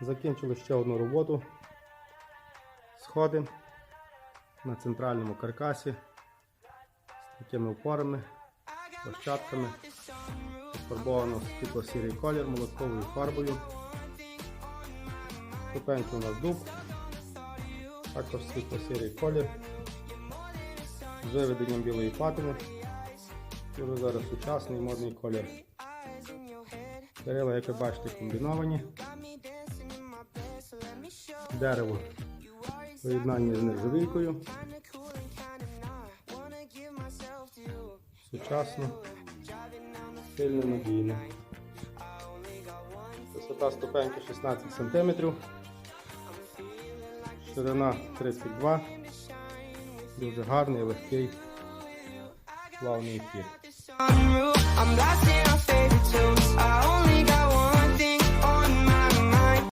Закінчили ще одну роботу. Сходи на центральному каркасі з такими опорами, площадками. Пофарбовано світло-сірий колір молотковою фарбою. Ступеньки у нас дуб, також світло-сірий колір з виведенням білої патини. Дуже зараз сучасний модний колір. Дерева, як ви бачите, комбіновані. Дерево в поєднанні з нержавійкою. Сучасно, сильно надійно. Висота ступеньки 16 см. Ширина 32 Дуже гарний, легкий, плавний хід.